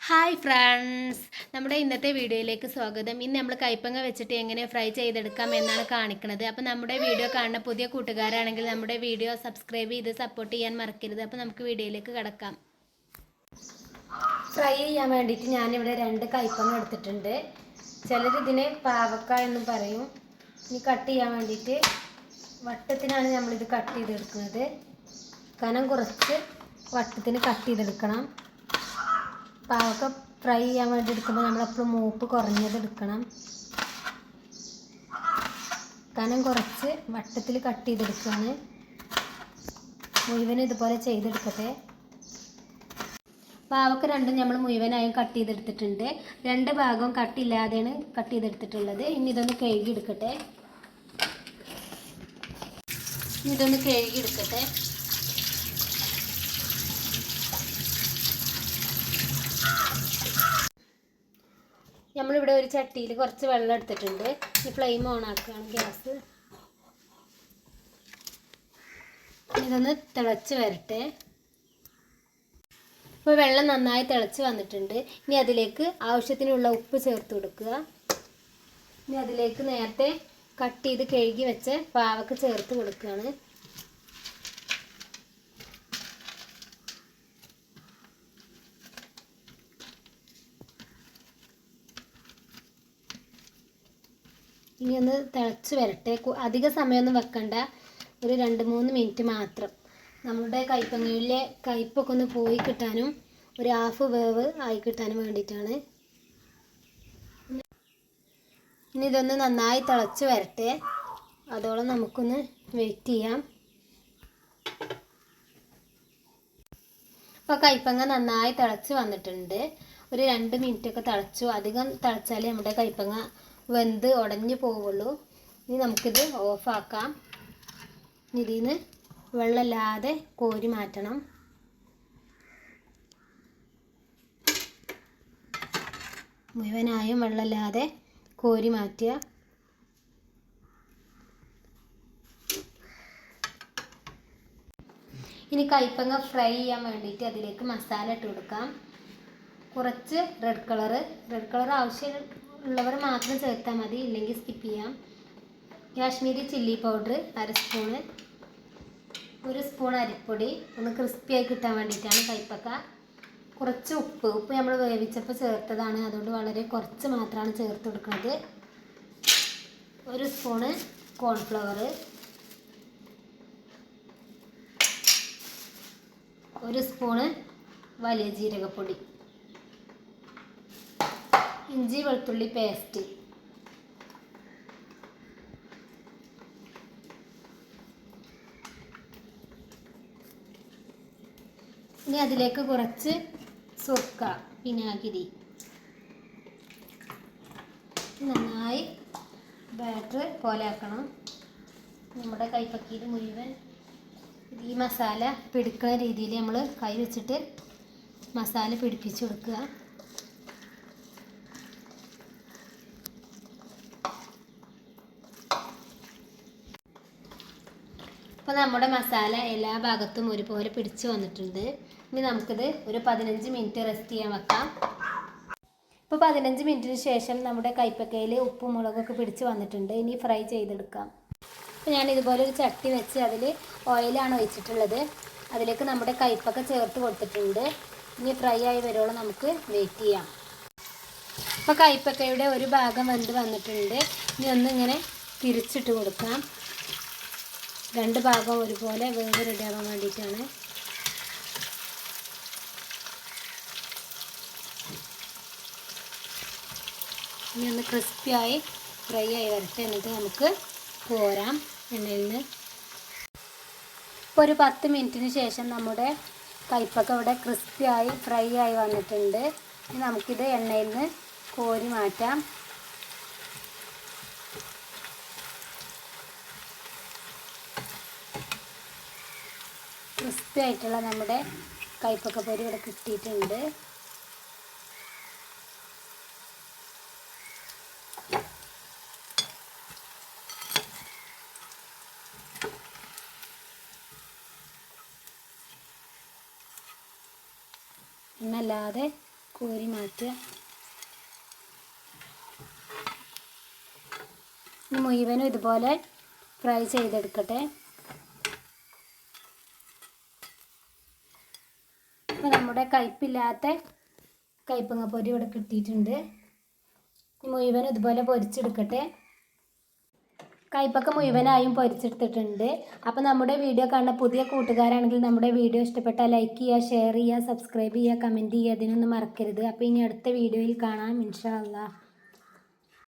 Hi friends നമ്മുടെ ഇന്നത്തെ വീഡിയോയിലേക്ക് സ്വാഗതം. ഇന്ന് നമ്മൾ കൈപ്പങ്ങ വെച്ചിട്ട് എങ്ങനെ ഫ്രൈ ചെയ്തെടുക്കാം എന്നാണ് കാണിക്കുന്നത് അപ്പോൾ നമ്മുടെ വീഡിയോ കാണുന്ന പുതിയ കൂട്ടുകാരാണെങ്കിൽ നമ്മുടെ വീഡിയോ സബ്സ്ക്രൈബ് ചെയ്ത് സപ്പോർട്ട് ചെയ്യാൻ മറക്കരുത്. അപ്പോൾ നമുക്ക് വീഡിയോയിലേക്ക് കിടക്കാം. ഫ്രൈ ചെയ്യാൻ വേണ്ടിയിട്ട് ഞാനിവിടെ രണ്ട് കൈപ്പങ്ങ എടുത്തിട്ടുണ്ട്. ചിലർ ഇതിനെ പാവക്ക എന്ന് പറയും. ഇനി കട്ട് ചെയ്യാൻ വേണ്ടിയിട്ട് വട്ടത്തിനാണ് നമ്മളിത് കട്ട് ചെയ്തെടുക്കുന്നത്. കനം കുറച്ച് വട്ടത്തിന് കട്ട് ചെയ്തെടുക്കണം. പാവക്ക ഫ്രൈ ചെയ്യാൻ വേണ്ടി എടുക്കുമ്പോൾ നമ്മളെപ്പോഴും മൂപ്പ് കുറഞ്ഞത് എടുക്കണം. കനം കുറച്ച് വട്ടത്തിൽ കട്ട് ചെയ്തെടുക്കുകയാണ് മുഴുവൻ ഇതുപോലെ ചെയ്തെടുക്കട്ടെ. പാവക്ക രണ്ടും നമ്മൾ മുഴുവനായും കട്ട് ചെയ്തെടുത്തിട്ടുണ്ട്. രണ്ട് ഭാഗവും കട്ടില്ലാതെയാണ് കട്ട് ചെയ്തെടുത്തിട്ടുള്ളത്. ഇനി ഇതൊന്ന് കഴുകി എടുക്കട്ടെ. ഇനി ഇതൊന്ന് കഴുകി നമ്മളിവിടെ ഒരു ചട്ടിയിൽ കുറച്ച് വെള്ളം എടുത്തിട്ടുണ്ട്. ഈ ഫ്ലെയിം ഓൺ ആക്കുകയാണ് ഗ്യാസ്. ഇതൊന്ന് തിളച്ച് വരട്ടെ. ഇപ്പോൾ വെള്ളം നന്നായി തിളച്ച് വന്നിട്ടുണ്ട്. ഇനി അതിലേക്ക് ആവശ്യത്തിനുള്ള ഉപ്പ് ചേർത്ത് കൊടുക്കുക. ഇനി അതിലേക്ക് നേരത്തെ കട്ട് ചെയ്ത് കഴുകി വെച്ച് പാവക്ക് ചേർത്ത് കൊടുക്കുകയാണ്. ഇനി ഒന്ന് തിളച്ച് വരട്ടെ. അധിക സമയമൊന്നും വെക്കണ്ട. ഒരു രണ്ട് മൂന്ന് മിനിറ്റ് മാത്രം. നമ്മുടെ കയ്പങ്ങളിലെ കയ്പൊക്കെ ഒന്ന് പോയി കിട്ടാനും ഒരു ഹാഫ് വേവ് ആയി കിട്ടാനും വേണ്ടിയിട്ടാണ്. ഇനി ഇതൊന്ന് നന്നായി തിളച്ച് വരട്ടെ. അതോളം നമുക്കൊന്ന് വെയിറ്റ് ചെയ്യാം. അപ്പോൾ കയ്പങ്ങ നന്നായി തിളച്ച് വന്നിട്ടുണ്ട്. ഒരു രണ്ട് മിനിറ്റൊക്കെ തിളച്ചു. അധികം തിളച്ചാലേ നമ്മുടെ കൈപ്പങ്ങ വെന്ത് ഉടഞ്ഞു പോവുള്ളൂ. ഇനി നമുക്കിത് ഓഫാക്കാം ഇതിൽ നിന്ന് വെള്ളമില്ലാതെ കോരി മാറ്റണം. മുഴുവനായും വെള്ളമില്ലാതെ കോരി മാറ്റുക. ഇനി കൈപ്പങ്ങ ഫ്രൈ ചെയ്യാൻ വേണ്ടിയിട്ട് അതിലേക്ക് മസാല ഇട്ട് കൊടുക്കാം. കുറച്ച് റെഡ് കളറ് റെഡ് കളർ ആവശ്യമുള്ളവർ മാത്രം ചേർത്താൽ മതി ഇല്ലെങ്കിൽ സ്കിപ്പ് ചെയ്യാം. കാശ്മീരി ചില്ലി പൗഡർ അര സ്പൂണ് ഒരു സ്പൂൺ അരിപ്പൊടി ഒന്ന് ക്രിസ്പിയായി കിട്ടാൻ വേണ്ടിയിട്ടാണ് കൈപ്പക്ക കുറച്ച് ഉപ്പ് ഉപ്പ് നമ്മൾ വേവിച്ചപ്പോൾ ചേർത്തതാണ് അതുകൊണ്ട് വളരെ കുറച്ച് മാത്രമാണ് ചേർത്ത് കൊടുക്കുന്നത്. ഒരു സ്പൂണ് കോൺഫ്ലവർ ഒരു സ്പൂണ് വലിയ ജീരകപ്പൊടി. ഇഞ്ചി വെളുത്തുള്ളി പേസ്റ്റ് ഇനി അതിലേക്ക് കുറച്ച് സുർക്ക വിനാഗിരി. നന്നായി ബാറ്റർ പോലെ ആക്കണം നമ്മുടെ കൈപ്പക്കിയിൽ മുഴുവൻ ഈ മസാല പിടിക്കുന്ന രീതിയിൽ നമ്മൾ കൈ വെച്ചിട്ട് മസാല പിടിപ്പിച്ച് കൊടുക്കുക. അപ്പോൾ നമ്മുടെ മസാല എല്ലാ ഭാഗത്തും ഒരുപോലെ പിടിച്ച് വന്നിട്ടുണ്ട്. ഇനി നമുക്കിത് ഒരു പതിനഞ്ച് മിനിറ്റ് റെസ്റ്റ് ചെയ്യാൻ വെക്കാം. ഇപ്പോൾ പതിനഞ്ച് മിനിറ്റിന് ശേഷം നമ്മുടെ കൈപ്പക്കയിൽ ഉപ്പും മുളകൊക്കെ പിടിച്ച് വന്നിട്ടുണ്ട്. ഇനി ഫ്രൈ ചെയ്തെടുക്കാം. അപ്പോൾ ഞാൻ ഇതുപോലെ ഒരു ചട്ടി വെച്ച് അതിൽ ഓയിലാണ് ഒഴിച്ചിട്ടുള്ളത്. അതിലേക്ക് നമ്മുടെ കൈപ്പൊക്കെ ചേർത്ത് കൊടുത്തിട്ടുണ്ട്. ഇനി ഫ്രൈ ആയി വരുവോളം നമുക്ക് വെയിറ്റ് ചെയ്യാം. അപ്പോൾ കൈപ്പക്കയുടെ ഒരു ഭാഗം വെന്ത് വന്നിട്ടുണ്ട്. ഇനി ഒന്ന് ഇങ്ങനെ തിരിച്ചിട്ട് കൊടുക്കാം. രണ്ട് ഭാഗം ഒരുപോലെ വേവ് റെഡിയാകാൻ വേണ്ടിയിട്ടാണ്. ഇനി ഒന്ന് ക്രിസ്പിയായി ഫ്രൈ ആയി വരട്ടെ. എന്നിട്ട് നമുക്ക് കോരാം എണ്ണയിൽ നിന്ന്. ഒരു പത്ത് മിനിറ്റിന് ശേഷം നമ്മുടെ കൈപ്പൊക്കെ ഇവിടെ ക്രിസ്പിയായി ഫ്രൈ ആയി വന്നിട്ടുണ്ട്. ഇനി നമുക്കിത് എണ്ണയിൽ നിന്ന് കോരി മാറ്റാം. ക്രിസ്പി ആയിട്ടുള്ള നമ്മുടെ കൈപ്പൊക്കെ പൊരി ഇവിടെ കിട്ടിയിട്ടുണ്ട്. എന്നല്ലാതെ കോരി മാറ്റുക. മുഴുവനും ഇതുപോലെ ഫ്രൈ ചെയ്തെടുക്കട്ടെ. നമ്മുടെ കയ്പില്ലാത്ത കയ്പങ്ങ പൊരി ഇവിടെ കിട്ടിയിട്ടുണ്ട്. മുഴുവൻ ഇതുപോലെ പൊരിച്ചെടുക്കട്ടെ. കയ്പൊക്കെ മുഴുവനായും പൊരിച്ചെടുത്തിട്ടുണ്ട്. അപ്പോൾ നമ്മുടെ വീഡിയോ കാണുന്ന പുതിയ കൂട്ടുകാരാണെങ്കിൽ നമ്മുടെ വീഡിയോ ഇഷ്ടപ്പെട്ടാൽ ലൈക്ക് ചെയ്യുക ഷെയർ ചെയ്യുക സബ്സ്ക്രൈബ് ചെയ്യുക കമന്റ് ചെയ്യുക. അതിനൊന്നും മറക്കരുത്. അപ്പോൾ ഇനി അടുത്ത വീഡിയോയിൽ കാണാം. ഇൻഷാ അല്ലാ